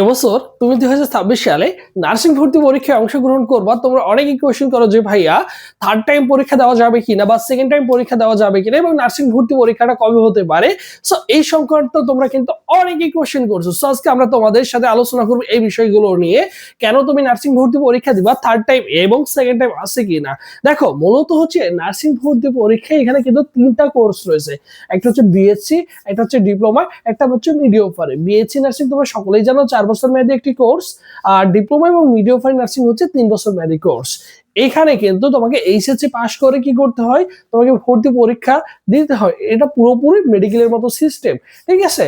এবছর তুমি দুই হাজার ছাব্বিশ সালে নার্সিং ভর্তি পরীক্ষায় অংশগ্রহণ করবা। তোমরা অনেকেই কোয়েশ্চেন করো যে, ভাইয়া থার্ড টাইম পরীক্ষা দেওয়া যাবে কিনা বা সেকেন্ড টাইম পরীক্ষা দেওয়া যাবে কিনা? এবং নার্সিং ভর্তি পরীক্ষাটা কবে হতে পারে? সো এই সংক্রান্ত তোমরা কিন্তু অনেকেই কোয়েশ্চেন করছ। সো আজকে আমরা তোমাদের সাথে আলোচনা করব এই বিষয়গুলো নিয়ে। কেন তুমি নার্সিং ভর্তি পরীক্ষা দিবা থার্ড টাইম এবং সেকেন্ড টাইম আছে কিনা? দেখো, মূলত হচ্ছে নার্সিং ভর্তি পরীক্ষা এখানে কিন্তু তিনটা কোর্স রয়েছে। একটা হচ্ছে বিএসসি একটা হচ্ছে ডিপ্লোমা একটা হচ্ছে মিডিওফারে বিএসসি নার্সিং তোমরা সকলেই জানো, চার বছর মেয়াদী একটি কোর্স আর ডিপ্লোমা এবং মিডিওফারি নার্সিং হচ্ছে তিন বছর মেয়াদী কোর্স এখানে কিন্তু তোমাকে এইচএসসি পাশ করে কি করতে হয়? তোমাকে ভর্তি পরীক্ষা দিতে হয়। এটা পুরোপুরি মেডিকেলের মতো সিস্টেম ঠিক আছে?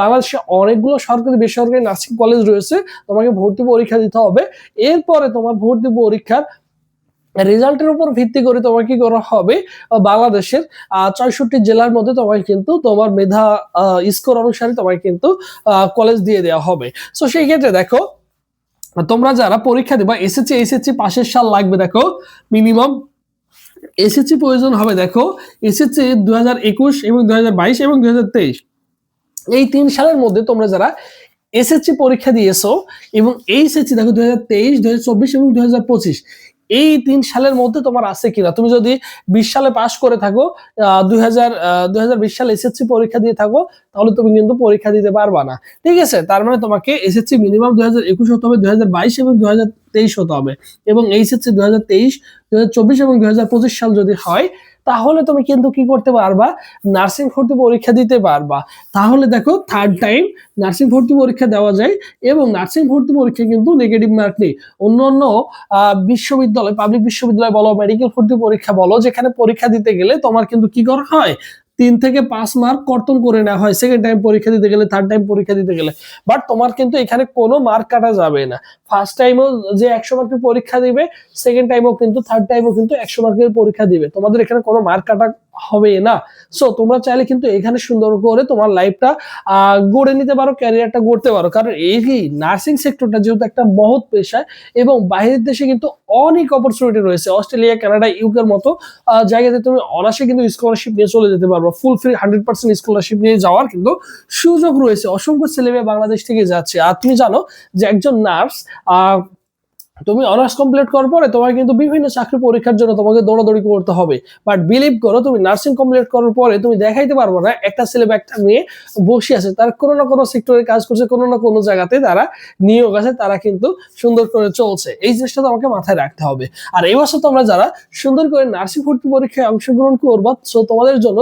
বাংলাদেশে অনেকগুলো সরকারি, বেসরকারি নার্সিং কলেজ রয়েছে। তোমাকে ভর্তি পরীক্ষা দিতে হবে। এরপরে তোমার ভর্তি পরীক্ষার রেজাল্টের উপর ভিত্তি করে তোমার কি করা হবে? বাংলাদেশের চৌষট্টি জেলার মধ্যে তোমাকে কিন্তু তোমার মেধা স্কোর অনুসারে তোমাকে কিন্তু কলেজ দিয়ে দেওয়া হবে। সো সেই ক্ষেত্রে দেখো, তোমরা যারা পরীক্ষা দিবা এসএসসি এসএসসি পাশের সাল লাগবে, দেখো মিনিমাম এসএসসি প্রয়োজন হবে, দেখো এসএসসি দুই হাজার একুশ এবং দুই হাজার বাইশ এবং দুই হাজার তেইশ। এই তিন সালের মধ্যে তোমরা যারা এসএসসি পরীক্ষা দিয়েছ এবং এই এসএসসি দেখো দুই হাজার তেইশ দু হাজার চব্বিশ এবং দুই হাজার পঁচিশ এই তিন সালের মধ্যে তোমার আছে কিনা? তুমি যদি বিশ সালে পাশ করে থাকো দুই সালে এসএসসি পরীক্ষা দিয়ে থাকো, তাহলে তুমি কিন্তু পরীক্ষা দিতে পারবা না। ঠিক আছে? তার মানে তোমাকে এসএসসি মিনিমাম দুই হাজার একুশ হতে হবে দুই বাইশ এবং দুই হাজার তেইশ হতে হবে। এবং এইচএসসি দুই হাজার তেইশ দুই হাজার চব্বিশ এবং দুই হাজার পঁচিশ সাল যদি হয় তাহলে তুমি কিন্তু কি করতে পারবা? নার্সিং ভর্তি পরীক্ষা দিতে পারবা। তাহলে দেখো থার্ড টাইম নার্সিং ভর্তি পরীক্ষা দেওয়া যায় এবং নার্সিং ভর্তি পরীক্ষা কিন্তু নেগেটিভ মার্ক নেই। অন্য অন্য বিশ্ববিদ্যালয় পাবলিক বিশ্ববিদ্যালয় বলো মেডিকেল ভর্তি পরীক্ষা বলো, যেখানে পরীক্ষা দিতে গেলে তোমার কিন্তু কি করা হয়? তিন থেকে পাঁচ মার্ক কর্তন করে নেওয়া হয় সেকেন্ড টাইম পরীক্ষা দিতে গেলে থার্ড টাইম পরীক্ষা দিতে গেলে। বাট তোমার কিন্তু এখানে কোনো মার্ক কাটা যাবে না। ফার্স্ট টাইমও যে একশো মার্কের পরীক্ষা দিবে সেকেন্ড টাইমও কিন্তু থার্ড টাইমও কিন্তু একশো মার্কের পরীক্ষা দিবে। তোমাদের এখানে কোনো মার্ক কাটা হবে না। সো তোমরা চাইলে কিন্তু এখানে সুন্দর করে তোমার লাইফটা গড়ে নিতে পারো ক্যারিয়ারটা গড়তে পারো। কারণ এই নার্সিং সেক্টরটা যেহেতু একটা মহৎ পেশা এবং বাইরের দেশে কিন্তু অনেক অপরচুনিটি রয়েছে। অস্ট্রেলিয়া, কানাডা ইউকের মতো জায়গাতে তুমি অনার্সে কিন্তু স্কলারশিপ নিয়ে চলে যেতে পারবে। Full free hundred percent scholarship নিয়ে যাওয়ার কিন্তু সুযোগ রয়েছে। অসংখ্য ছেলেমেয়ে বাংলাদেশ থেকে যাচ্ছে। আর তুমি জানো যে একজন নার্স তুমি অনার্স কমপ্লিট করার পরে তোমার কিন্তু বিভিন্ন চাকরি পরীক্ষার জন্য তোমাকে দৌড়াদৌড়ি করতে হবে। বাট বিলিভ করো, তুমি নার্সিং কমপ্লিট করার পরে তুমি দেখাইতে পারব না, একটা ছেলে বা একটা মেয়ে বসে আছে, তার কোনো না কোনো সেক্টরে কাজ করছে, কোনো না কোনো জায়গাতে তারা নিয়োগ আছে, তারা কিন্তু সুন্দর করে চলছে। এই জিনিসটা তোমাকে মাথায় রাখতে হবে। আর এই বছর তোমরা যারা সুন্দর করে নার্সিং ভর্তি পরীক্ষায় অংশগ্রহণ করবা সো তোমাদের জন্য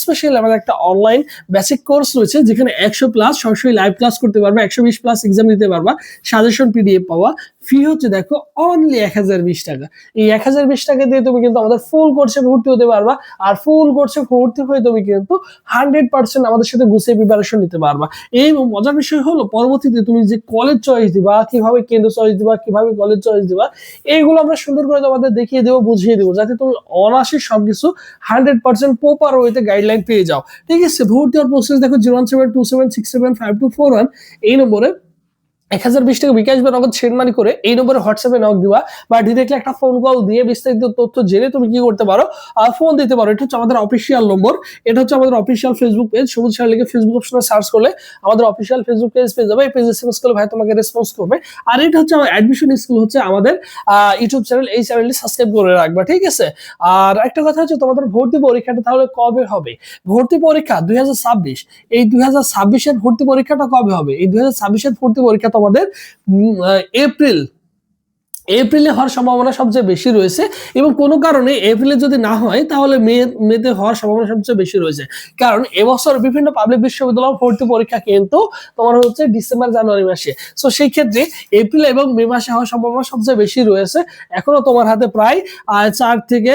স্পেশাল আমাদের একটা অনলাইন বেসিক কোর্স রয়েছে, যেখানে একশো প্লাস সরাসরি লাইভ ক্লাস করতে পারবা, একশো বিশ প্লাস এক্সাম দিতে পারবা সাজেশন পিডিএফ পাওয়া ফি হচ্ছে, দেখো অনলি এক হাজার বিশ টাকা। এই এক হাজার বিশ টাকা দিয়ে তুমি কিন্তু আমাদের ফুল কোর্সে ভর্তি হতে পারবা, আর ফুল কোর্সে ভর্তি হয়ে তুমি কিন্তু হান্ড্রেড পার্সেন্ট আমাদের সাথে গুছিয়ে প্রিপারেশন নিতে পারবা। এই মজার বিষয় হলো, পরবর্তীতে তুমি যে কলেজ চয়েস দিবা, কীভাবে কেন্দ্র চয়েস দিবা, কীভাবে কলেজ চয়েস দিবা, এইগুলো আমরা সুন্দর করে তোমাদের দেখিয়ে দেবো, বুঝিয়ে দেবো, যাতে তুমি অনাসে সবকিছু হান্ড্রেড পার্সেন্ট প্রপার ওয়েতে গাইডলাইন পেয়ে যাও। ঠিক আছে, ভর্তি হওয়ার প্রসেস দেখো zero one seven two seven six seven five two four one এই নম্বরে এক হাজার বিশ টাকা বিকাশ বা নগদ করে এই নম্বরে হোয়াটসঅ্যাপে নক বা ডিরেক্টলি একটা ফোন কল দিয়ে বিস্তারিত তথ্য জেনে তুমি কি করতে পারো ফোন দিতে পারো। এটা হচ্ছে আমাদের অফিসিয়াল নম্বর এটা হচ্ছে আমাদের অফিসিয়াল ফেসবুক পেজ সবুজ লিখে ফেসবুক অপশনে সার্চ করলে আমাদের অফিসিয়াল ফেসবুক পেজ পেয়ে যাবে। এই পেজ করলে ভাই তোমাকে রেসপন্স করবে। আর এটা হচ্ছে আমার অ্যাডমিশন স্কুল হচ্ছে আমাদের ইউটিউব চ্যানেল এই চ্যানেলটি সাবস্ক্রাইব করে রাখবা, ঠিক আছে? আর একটা কথা হচ্ছে তোমাদের ভর্তি পরীক্ষাটা তাহলে কবে হবে? ভর্তি পরীক্ষা দুই হাজার ছাব্বিশ। এই দুই ভর্তি পরীক্ষাটা কবে হবে? এই দুই হাজার ভর্তি পরীক্ষা আহ, এপ্রিল এপ্রিলে হওয়ার সম্ভাবনা সবচেয়ে বেশি রয়েছে এবং কোনো কারণে এপ্রিলে যদি না হয়, তাহলে মে, মেতে হওয়ার সম্ভাবনা সবচেয়ে বেশি রয়েছে। কারণ এবছর বিভিন্ন পাবলিক বিশ্ববিদ্যালয় ভর্তি পরীক্ষা কিন্তু তোমার হচ্ছে ডিসেম্বর, জানুয়ারি মাসে। সো সেই ক্ষেত্রে এপ্রিল এবং মে মাসে হওয়ার সম্ভাবনা সবচেয়ে বেশি রয়েছে। এখনও তোমার হাতে প্রায় চার থেকে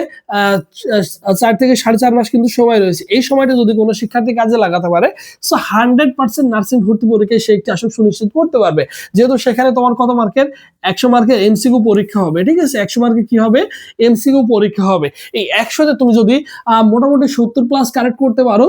চার থেকে সাড়ে চার মাস কিন্তু সময় রয়েছে। এই সময়টা যদি কোনো শিক্ষার্থী কাজে লাগাতে পারে সো হান্ড্রেড পার্সেন্ট নার্সিং ভর্তি পরীক্ষায় সে একটি আসন সুনিশ্চিত করতে পারবে। যেহেতু সেখানে তোমার কত মার্কের একশো মার্কের এমসিকিউ এমসিকিউ পরীক্ষা হবে, ঠিক আছে? একশো মার্কে কি হবে? এমসিকিউ পরীক্ষা হবে। এই একশোতে তুমি যদি মোটামুটি সত্তর প্লাস কারেক্ট করতে পারো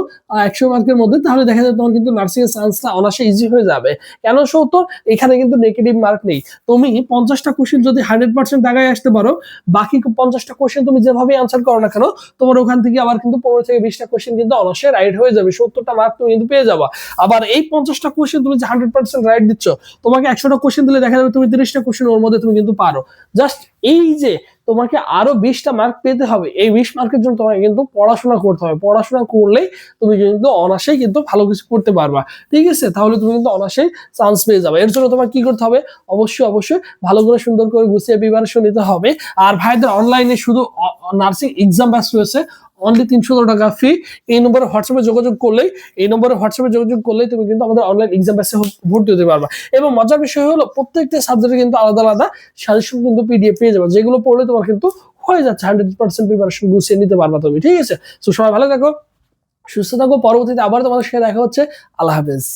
একশো মার্কের মধ্যে, তাহলে দেখা যায় তোমার কিন্তু নার্সিং এর চান্সটা অনাসে ইজি হয়ে যাবে। কেন সত্তর? এখানে কিন্তু নেগেটিভ মার্ক নেই। তুমি পঞ্চাশটা কোশ্চেন যদি হান্ড্রেড পার্সেন্ট টাকায় আসতে পারো, বাকি পঞ্চাশটা কোশ্চেন তুমি যেভাবে আনসার করো না কেন, তোমার ওখান থেকে আবার কিন্তু পনেরো থেকে বিশটা কোশ্চেন কিন্তু অনাসে রাইট হয়ে যাবে। সত্তরটা মার্ক তুমি কিন্তু পেয়ে যাবা। আবার এই পঞ্চাশটা কোশ্চেন তুমি যে হান্ড্রেড পার্সেন্ট রাইট দিচ্ছ, তোমাকে একশোটা কোশ্চেন দিলে দেখা যাবে তুমি তিরিশটা কোশ্চেন ওর মধ্যে তুমি কিন্তু পারো। জাস্ট এই যে তোমাকে আরও বিশটা মার্ক পেতে হবে, এই বিশ মার্কের জন্য তোমাকে কিন্তু পড়াশোনা করতে হবে। পড়াশোনা করলেই তুমি কিন্তু অনাসেই কিন্তু ভালো কিছু করতে পারবা। ঠিক আছে? তাহলে তুমি কিন্তু অনাসেই চান্স পেয়ে যাবে। এর জন্য তোমার কি করতে হবে? অবশ্যই অবশ্যই ভালো করে সুন্দর করে গুছিয়ে প্রিপারেশন নিতে হবে। আর ভাইদের অনলাইনে শুধু নার্সিং এক্সাম ব্যাচ রয়েছে। অনলি তিনশো টাকা ফি এই নম্বরে হোয়াটসঅ্যাপে যোগাযোগ করলেই, এই নম্বরে হোয়াটসঅ্যাপে যোগাযোগ করলেই তুমি কিন্তু আমাদের অনলাইন এক্সাম ব্যাচে ভর্তি হতে পারবা। এবং মজার বিষয় হলো, প্রত্যেকটা সাবজেক্টে কিন্তু আলাদা আলাদা সাজেশন কিন্তু পিডিএফ পেয়ে যাবে। যেগুলো পড়লে তোমার কিন্তু হয়ে যাচ্ছে হান্ড্রেড পার্সেন্ট প্রিপারেশন গুছিয়ে নিতে পারবা তুমি, ঠিক আছে? তো সবাই ভালো থাকো, সুস্থ থাকো, পরবর্তীতে আবার তোমাদের সাথে দেখা হচ্ছে। আল্লাহ হাফেজ।